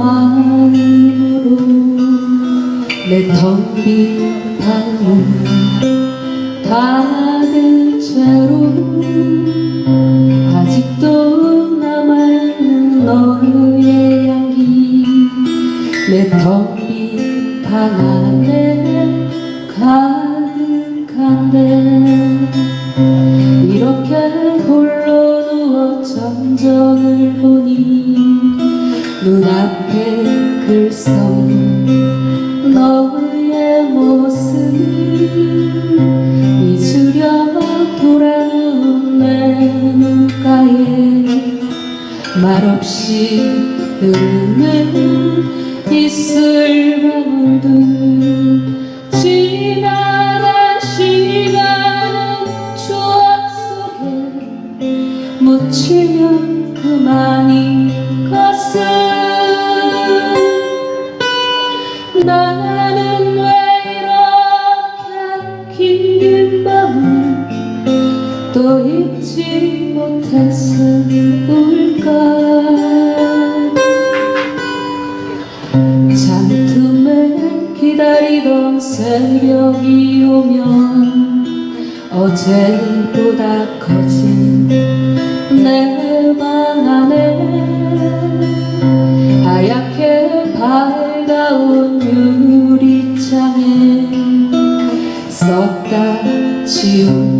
마음으로 내 텅빈 방문 닫은 채로 아직도 남아있는 너의 향기 내 텅빈 방 안에 가득한데 이렇게 홀로 누워 전정을 보니 눈앞에 글썽 너의 모습 잊으려 돌아온 내 눈가에 말없이 흐르는 이슬 방울들. 지나간 시간은 추억 속에 묻히면 그만이 나는 왜 이렇게 긴 밤을 또 잊지 못했을까? 잔틈에 기다리던 새벽이 오면 어제보다 커진 썼다 지운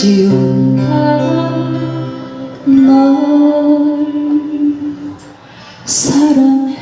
지운다 널 사랑해